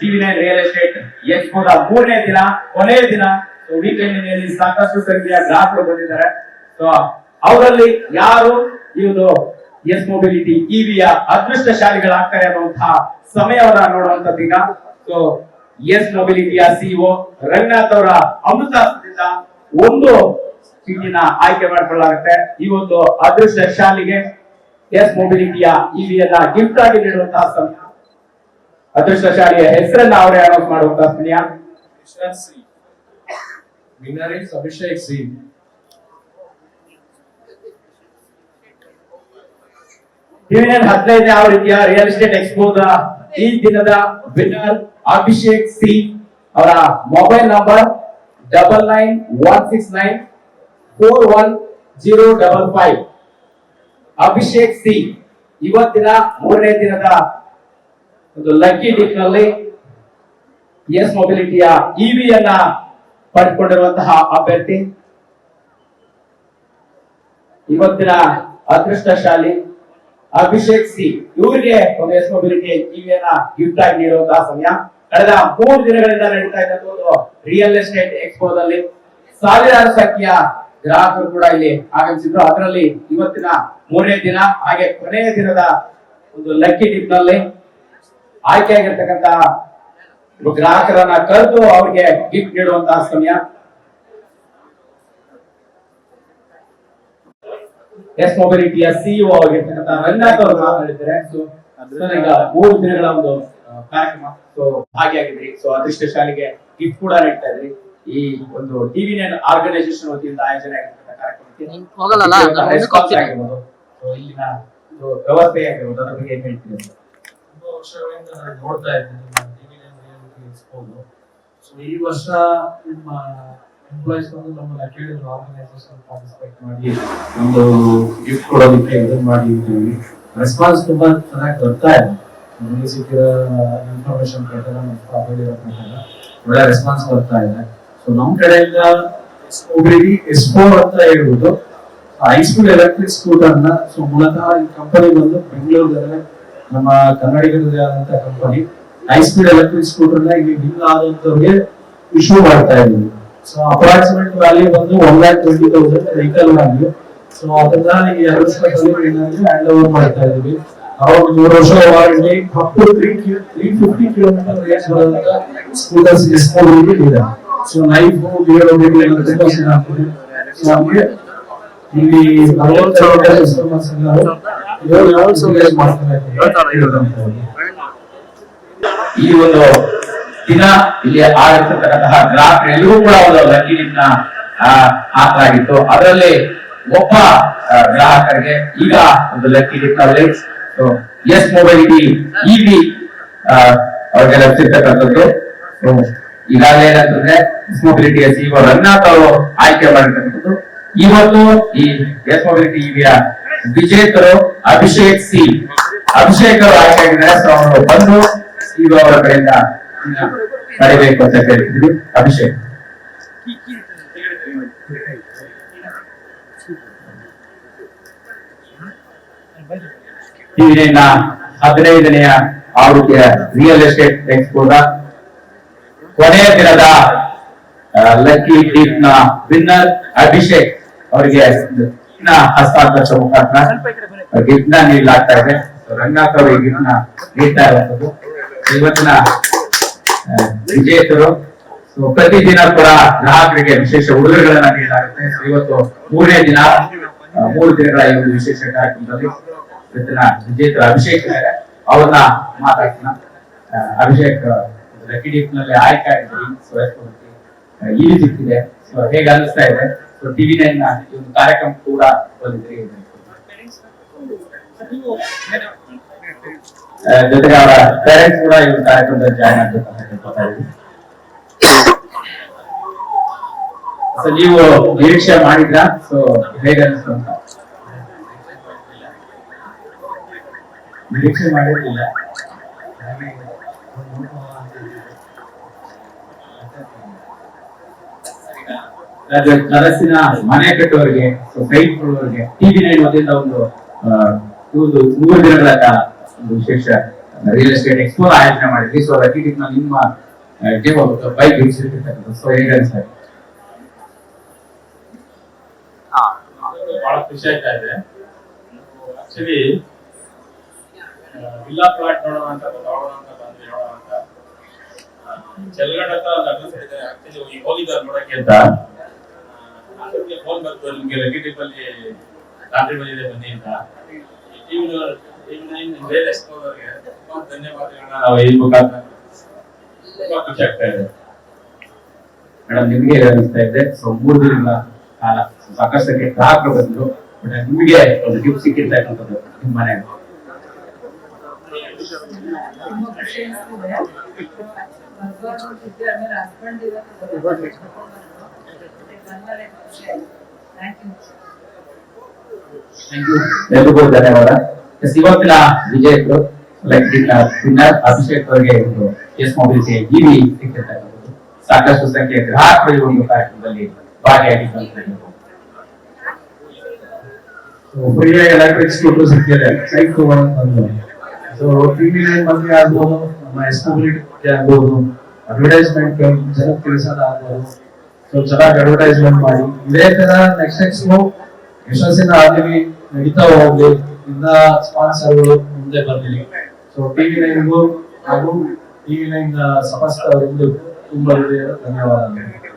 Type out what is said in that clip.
TV real estate ಎಕ್ಸ್ಪೋದ ಮೂರನೇ ದಿನ, ಕೊನೆಯ ದಿನ ವೀಕೆಂಡ್ ಸಾಕಷ್ಟು ಸಂಖ್ಯೆಯ ಗ್ರಾಹಕರು ಬಂದಿದ್ದಾರೆ. ಸೊ ಅವರಲ್ಲಿ ಯಾರು? ಇವರು ಎಸ್ ಮೊಬಿಲಿಟಿ ಇವಿಯ ಅದೃಷ್ಟಶಾಲಿಗಳಾಗ್ತಾರೆ ಅನ್ನುವಂತಹ ಸಮಯವನ್ನ ನೋಡುವಂತದ್ದು ದಿನ ಸೊ ಎಸ್ ಮೊಬಿಲಿಟಿಯ ಸಿಒ ರಂಗನಾಥ್ ಅವರ ಅಮೃತಾಸ್ತ್ರದಿಂದ ಒಂದು ಚೀಟಿನ ಆಯ್ಕೆ ಮಾಡಿಕೊಳ್ಳಲಾಗುತ್ತೆ. ಈ ಒಂದು ಅದೃಷ್ಟಶಾಲಿಗೆ ಎಸ್ ಮೊಬಿಲಿಟಿಯ ಇವಿಯನ್ನ ಗಿಫ್ಟ್ ಆಗಿ ನೀಡುವಂತಹ ಸಮಯ ಅದೃಷ್ಟಶಾಲಿಯ ಹೆಸರನ್ನ ಅವರೇ ಅನೌನ್ಸ್ ಮಾಡುವಂತಹ ಹೋಗ್ತಾ Vishal ಅಭಿಷೇಕ್ Abhishek ರೀತಿಯ ಹದಿನೈದನೇ ಆವೃತ್ತಿಯ ರಿಯಲ್ ಎಸ್ಟೇಟ್ ಎಕ್ಸ್ಪೋದ ಈ ದಿನದ ವಿನ್ನರ್ ಅಭಿಷೇಕ್ ಸಿ ಅವರ mobile number double nine one six nine four one zero double five Abhishek C, ಇವತ್ತಿನ ಮೂರನೇ ದಿನದ ಒಂದು ಲಕ್ಕಿ ಡಿಕ್ನಲ್ಲಿ ಎಸ್ ಮೊಬಿಲಿಟಿಯ ಇವಿಯನ್ನ ಪಡೆದುಕೊಂಡಿರುವಂತಹ ಅಭ್ಯರ್ಥಿ. ಇವತ್ತಿನ ಅದೃಷ್ಟಶಾಲಿ ಅಭಿಷೇಕ್ ಸಿ, ಇವರಿಗೆ ಒಂದು ಎಸ್ ಮೊಬಿಲಿಟಿ ಟಿವಿಯನ್ನ ಗಿಫ್ಟ್ ಆಗಿ ನೀಡುವಂತಹ ಸಮಯ. ಕಳೆದ ಮೂರು ದಿನಗಳಿಂದ ನಡೀತಾ ಇದ್ದಂತ ಒಂದು ರಿಯಲ್ ಎಸ್ಟೇಟ್ ಎಕ್ಸ್ಪೋದಲ್ಲಿ ಸಾವಿರಾರು ಸಂಖ್ಯೆಯ ಗ್ರಾಹಕರು ಕೂಡ ಇಲ್ಲಿ ಆಗಮಿಸಿದ್ರು. ಅದರಲ್ಲಿ ಇವತ್ತಿನ ಮೂರನೇ ದಿನ, ಹಾಗೆ ಕೊನೆಯ ದಿನದ ಒಂದು ಲಕ್ಕಿ ಟಿಪ್ನಲ್ಲಿ ಆಯ್ಕೆಯಾಗಿರ್ತಕ್ಕಂತಹ ಒಬ್ಬ ಗ್ರಾಹಕರನ್ನ ಕರೆದು ಅವ್ರಿಗೆ ಗಿಫ್ಟ್ ನೀಡುವಂತಹ ಸಮಯ. ಎಸ್ ಮೊಬಿಲಿಟಿಯ ಸಿಇಒ ಆಗಿರ್ತಕ್ಕಂಥ ರಂಗನಾಥ್ ಅವರು ಮಾತನಾಡಿದ್ದಾರೆ ಸೊ ಸರ್, ಈಗ ಮೂರು ದಿನಗಳ ಒಂದು ಕಾರ್ಯಕ್ರಮ. ಸೊ ಭಾಗಿಯಾಗಿದ್ರಿ ಸೊ ಅದೃಷ್ಟಶಾಲಿಗೆ ಗಿಫ್ಟ್ ಕೂಡ ನೀಡ್ತಾ ಇದ್ರಿ. ಈ ಒಂದು ಟಿವಿ ನೈನ್ ಆರ್ಗನೈಸೇಷನ್ ವತಿಯಿಂದ ಆಯೋಜನೆ ಆಗಿರ್ತಕ್ಕಂಥ ಕಾರ್ಯಕ್ರಮಕ್ಕೆ ಇಲ್ಲಿನ ಒಂದು ವ್ಯವಸ್ಥೆ ಆಗಿರ್ಬೋದು. ಅದ್ರ ಬಗ್ಗೆ ಹೇಳ್ತೀನಿ ಹೇಳ್ತೀರಿ ವರ್ಷಗಳಿಂದ ನಾನು ನೋಡ್ತಾ ಇದ್ದೀನಿ ಟಿವಿ ಎಕ್ಸ್ಪೋದು ಸೊ ಈ ವರ್ಷ ನಿಮ್ಮ ಎಂಪ್ಲಾಯ್ಸ್ ಬಂದು ನಮ್ಮನ್ನ ಕೇಳಿದ್ರು ಆರ್ಗನೈಸೇಷನ್ ಪಾರ್ಟಿಸಿಪೇಟ್ ಮಾಡಿ, ಒಂದು ಗಿಫ್ಟ್ ಕೊಡೋದಕ್ಕೆ ಇದನ್ನ ಮಾಡಿದ್ದೀವಿ ರೆಸ್ಪಾನ್ಸ್ ತುಂಬಾ ಚೆನ್ನಾಗಿ ಬರ್ತಾ ಇದೆ. ನಮಗೆ ಸಿಕ್ಕಿರೋ ಇನ್ಫಾರ್ಮೇಶನ್ ಪ್ರಕಾರ staff ಹೇಳಿರೋ ಪ್ರಕಾರ ಒಳ್ಳೆ ರೆಸ್ಪಾನ್ಸ್ ಬರ್ತಾ ಇದೆ. ಸೊ ನಮ್ಮ ಕಡೆಯಿಂದ ಒಬ್ಬರಿಗೆ ಎಸ್ಪೋ ಅಂತ ಹೇಳ್ಬೋದು. ಹೈಸ್ಪೀಡ್ ಎಲೆಕ್ಟ್ರಿಕ್ ಸ್ಕೂಟರ್ನ ಸೊ ಮೂಲತಃ ಈ ಕಂಪನಿ ಬಂದು ಬೆಂಗಳೂರಲ್ಲಿ ನಮ್ಮ ಕನ್ನಡಿಗರದೇ company high speed electric scooter ಇಲ್ಲಿ ವಿನ್ ಆದಂತವ್ರಿಗೆ ಇಶ್ಯೂ ಮಾಡ್ತಾ ಇದ್ದೀವಿ. ಸೊ ಅಪ್ರಾಕ್ಸಿಮೇಟ್ ವ್ಯಾಲ್ಯೂ ಬಂದು one lakh twenty thousand vehicle value so ಅದನ್ನ ಈ ಎರಡು ಹ್ಯಾಂಡ್ ಓವರ್ ಮಾಡ್ತಾ ಇದ್ದೀವಿ. ಅವಾಗ ಮೂರು ವರ್ಷ warranty up to three three fifty kilometer range ಬರೋದಂತ scooters discount ಇದೆ. ಸೊ ಲೈಫ್ ಇಲ್ಲಿ ಸಾವಿರ ಕಸ್ಟಮರ್ಸ್ ಈ ಒಂದು ದಿನ ಇಲ್ಲಿ ಆಗಿರ್ತಕ್ಕಂತಹ ಗ್ರಾಹಕರೆಲ್ಲರೂ ಕೂಡ ಒಂದು ಲಕ್ಕಿ ನ ಹಾಕಲಾಗಿತ್ತು. ಅದರಲ್ಲಿ ಒಬ್ಬ ಗ್ರಾಹಕರಿಗೆ ಈಗ ಒಂದು ಲಕ್ಕಿ ನಲ್ಲಿ ಎಸ್ ಮೊಬೈಲಿಟಿ ಇವಿ ಅವ್ರಿಗೆ ಲಭಿಸಿರ್ತಕ್ಕಂಥದ್ದು ಈಗಾಗಲೇ ಏನಂತಂದ್ರೆ ಎಸ್ ಮೊಬಿಲಿಟಿ ಎಸ್ ಇವ ರಂಗನಾಥ್ ಅವರು ಆಯ್ಕೆ ಮಾಡಿರ್ತಕ್ಕಂಥದ್ದು. ಇವತ್ತು ಈ ಎಸ್ ಮೊಬಿಲಿಟಿ ಇವಿಯ ವಿಜೇತರು ಅಭಿಷೇಕ್ ಸಿ. ಅಭಿಷೇಕ್ ಅವರು ಆಯ್ಕೆ ಆಗಿದ್ದಾರೆ ಸೊ ಅವರು ಬಂದು ಈಗ ಅವರ ಕಡೆಯಿಂದ ಪಡಿಬೇಕು ಅಂತ ಹೇಳ್ತಿದ್ವಿ ಅಭಿಷೇಕ್. ಹದಿನೈದನೆಯ ಆವೃತ್ತಿಯ ರಿಯಲ್ ಎಸ್ಟೇಟ್ ಎಕ್ಸ್ಪೋದ ಕೊನೆಯ ದಿನದ ಲಕ್ಕಿ ಟೀಪ್ನ ವಿನ್ನರ್ ಅಭಿಷೇಕ್ ಅವರಿಗೆ ನ ಮುಖಾಂತರ ಗಿಫ್ಟ್ನ ಇದೆ. ರಂಗನಾಥ್ ಅವರು ಗಿಫ್ಟ್ ನೀಡ್ತಾ ಇರುವಂತದ್ದು ಇವತ್ತಿನ ವಿಜೇತರು ಪ್ರತಿದಿನ ಕೂಡ ಗ್ರಾಹಕರಿಗೆ ವಿಶೇಷ ಉಡುಗೊರೆಗಳನ್ನ ನೀಡಲಾಗುತ್ತೆ. ಇವತ್ತು ಮೂರನೇ ದಿನ ಮೂರು ದಿನಗಳ ಈ ಒಂದು ವಿಶೇಷ ಕಾರ್ಯಕ್ರಮದಲ್ಲಿ ಇವತ್ತಿನ ವಿಜೇತರು ಅಭಿಷೇಕ್ ಅವ್ರನ್ನ ಮಾತಾಡ್ತೀನಿ ಅಭಿಷೇಕ್ ಲಕ್ಕಿ ಡೀಪ್ನಲ್ಲಿ ಆಯ್ಕೆ ಆಗಿದ್ದೀವಿ ಈ ಸಿಕ್ಕಿದೆ ಸೊ, ಹೇಗೆ ಅನಿಸ್ತಾ ಇದೆ? ಟಿವಿ ನೈನ್ ಒಂದು ಕಾರ್ಯಕ್ರಮ ಕೂಡ ಬಂದಿದೆ. ಜೊತೆಗೆ ಅವರ ಪೇರೆಂಟ್ಸ್ ಕೂಡ ಈ ಕಾರ್ಯಕ್ರಮದಲ್ಲಿ ಜಾಯ್ನ್ ಆಗ್ಬೇಕಂತ ನೀವು ನಿರೀಕ್ಷೆ ಮಾಡಿದ್ರ? ಸೊ ಹೇಗೆ ಅನಿಸ್ತು ಅಂತ? ನಿರೀಕ್ಷೆ ಮಾಡಿರ್ಲಿಲ್ಲ. ಕನಸಿನ ಮನೆ ಕಟ್ಟುವವರಿಗೆ ಸೈಟ್ ಕೊಡುವವರಿಗೆ ಟಿವಿ ನೈನ್ ವತಿಯಿಂದ ಒಂದು ಒಂದು ಮೂರು ದಿನಗಳ ಕಾಲ ಒಂದು ವಿಶೇಷ ರಿಯಲ್ ಎಸ್ಟೇಟ್ ಎಕ್ಸ್ಪೋ ಆಯೋಜನೆ ಮಾಡಿದ್ವಿ. ಸೊ ಅದಕ್ಕೆ ನಿಮ್ಮ ಬೈಕ್ ಇರಿಸಿರ್ತಕ್ಕಂಥದ್ದು ಸೊ ಹೇಗೆ ಅನ್ಸ್ತಾ ಬಹಳ ಖುಷಿ ಆಯ್ತಾ ಇದೆ. ಆಕ್ಚುಲಿ ವಿಲ್ಲಾ ಪ್ಲಾಟ್ ನೋಡೋಣ ಅಂತ ನೋಡೋಣ ಅಂತ ಬಂದ್ವಿ ನೋಡೋಣ ಅಂತ. ಚೆಲ್ಗಡ್ ಹತ್ರ ಲಗ್ನ ಆಕ್ಚುಲಿ ಹೋಗಿದ್ದಾರೆ ನೋಡಕ್ಕೆ ಅಂತ. ಫೋನ್ ಬಂತು ನಿಮ್ಗೆ ನೆಗೆಟಿವ್ ಅಲ್ಲಿ ಲಾಟ್ರಿ ಬಂದಿದೆ ಬನ್ನಿ ಅಂತ. ಎಕ್ಸ್ಪೋರ್ಗೆ ತುಂಬಾ ಧನ್ಯವಾದಗಳನ್ನ. ನಾವು ಈ ಮುಖಾಂತರ ತುಂಬಾ ಖುಷಿ ಆಗ್ತಾ ಇದೆ. ಮೇಡಮ್ ನಿಮ್ಗೆ ಹೇಗೆ ಅನಿಸ್ತಾ ಇದೆ. ಸೊ ಮೂರು ದಿನಗಳ ಕಾಲ ಸಾಕಷ್ಟು ಸಂಖ್ಯೆ ಗ್ರಾಹಕರು ಬಂದರು ಬಟ್ ನಿಮಗೆ ಒಂದು ಗಿಫ್ಟ್ ಸಿಕ್ಕಿರ್ತಕ್ಕಂಥದ್ದು ಖುಷಿ ಎಲ್ರಿಗೂ ಧನ್ಯವಾದ ಎಸ್ ಇವತ್ತಿನ ವಿಜೇತರು ಲೈಕ್ ವಿನ್ನರ್ ಅಭಿಷೇಕ್ ಅವರಿಗೆ ಒಂದು ಎಸ್ ಮೊಬಿಲಿಟಿ ಇವಿ ಸಿಕ್ಕಿರ್ತಕ್ಕಂಥದ್ದು ಸಾಕಷ್ಟು ಸಂಖ್ಯೆಯ ಗ್ರಾಹಕರು ಈ ಒಂದು ಕಾರ್ಯಕ್ರಮದಲ್ಲಿ ಭಾಗಿಯಾಗಿದ್ದಂತ ಫ್ರೀಯಾಗಿ ಎಲೆಕ್ಟ್ರಿಕ್ ಸ್ಕೂಟರ್ ಸಿಕ್ಕಿದೆ ಸೈಕ್ ತಗೊಂಡು ಬಂದು ಸೊ ಟಿವಿ ನೈನ್ ಬಗ್ಗೆ ಆಗ್ಬೋದು ನಮ್ಮ ಎಸ್ಟಬಿಲಿಟಿ ಆಗ್ಬೋದು ಅಡ್ವರ್ಟೈಸ್ಮೆಂಟ್ ಜನಕ್ಕೆ ತಿಳಿಸೋದು ಆಗ್ಬೋದು ಸೊ ಚೆನ್ನಾಗಿ ಅಡ್ವರ್ಟೈಸ್ಮೆಂಟ್ ಮಾಡಿ ಇದೇ ತರ ನೆಕ್ಸ್ಟ್ ನೆಕ್ಸ್ಟ್ ಯಶಸ್ಸಿನ ಹಾದಿಲಿ ನಡೀತಾ ಹೋಗ್ಲಿ ಇನ್ನ ಸ್ಪಾನ್ಸರ್ಗಳು ಮುಂದೆ ಬರ್ಲಿ ಸೊ ಟಿವಿ ನೈನ್ಗೂ ಹಾಗೂ ಟಿವಿ ನೈನ್ ಸಮಸ್ತ ತುಂಬಾ ಧನ್ಯವಾದಗಳು